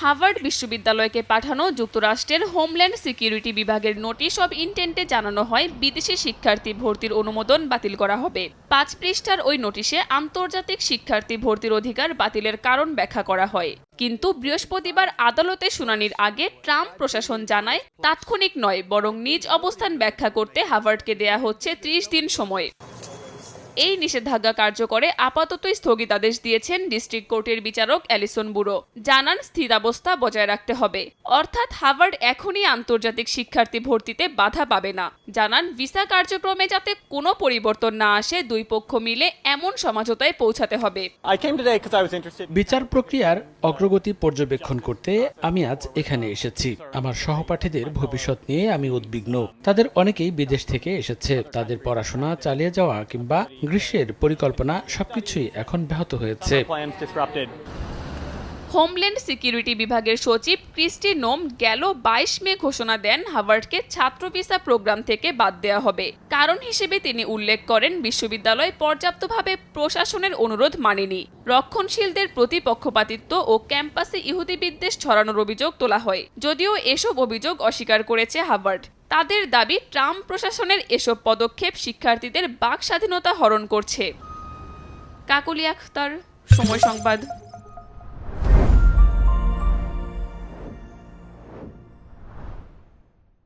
Harvard বিশ্ববিদ্যালয়কে পাঠানো যুক্তরাষ্ট্রের হোমল্যান্ড সিকিউরিটি বিভাগের নোটিশ অব ইন্টেন্টে জানানো হয়, বিদেশি শিক্ষার্থী ভর্তির অনুমোদন বাতিল করা হবে। পাঁচ পৃষ্ঠার ওই নোটিশে আন্তর্জাতিক শিক্ষার্থী ভর্তির অধিকার বাতিলের কারণ ব্যাখ্যা করা হয়। কিন্তু বৃহস্পতিবার আদালতে শুনানির আগে ট্রাম্প প্রশাসন জানায়, তাৎক্ষণিক নয়, বরং নিজ অবস্থান ব্যাখ্যা করতে হার্ভার্ডকে দেয়া হচ্ছে ত্রিশ দিন সময়। এই নিষেধাজ্ঞা কার্যকরে আপাতত স্থগিতাদেশ দিয়েছেন ডিস্ট্রিক্ট কোর্টের বিচারক অ্যালিসন বুড়ো জানান স্থিতাবস্থা বজায় রাখতে হবে। অর্থাৎ হার্ভার্ড এখনই আন্তর্জাতিক শিক্ষার্থী ভর্তিতে বাধা পাবে না। জানান ভিসা কার্যক্রমে যাতে কোনো পরিবর্তন না আসে দুই পক্ষ মিলে এমন সমঝোতায় পৌঁছাতে হবে. বিচার প্রক্রিয়ার অগ্রগতি পর্যবেক্ষণ করতে আমি আজ এখানে এসেছি। আমার সহপাঠীদের ভবিষ্যৎ নিয়ে আমি উদ্বিগ্ন। তাদের অনেকেই বিদেশ থেকে এসেছে। তাদের পড়াশোনা চালিয়ে যাওয়া কিংবা গ্রীষ্মের পরিকল্পনা সবকিছুই এখন ব্যাহত হয়েছে। হোমল্যান্ড সিকিউরিটি বিভাগের সচিব ক্রিস্টি নোম গেল বাইশ মে ঘোষণা দেন হার্ভার্ডকে ছাত্র ভিসা প্রোগ্রাম থেকে বাদ দেওয়া হবে। কারণ হিসেবে তিনি উল্লেখ করেন, বিশ্ববিদ্যালয় পর্যাপ্তভাবে প্রশাসনের অনুরোধ মানেনি। রক্ষণশীলদের প্রতি পক্ষপাতিত্ব ও ক্যাম্পাসে ইহুদি বিদ্বেষ ছড়ানোর অভিযোগ তোলা হয়। যদিও এসব অভিযোগ অস্বীকার করেছে হার্ভার্ড। তাদের দাবি ট্রাম্প প্রশাসনের এসব পদক্ষেপ শিক্ষার্থীদের বাক স্বাধীনতা হরণ করছে। কাকুলি আখতার, সময় সংবাদ।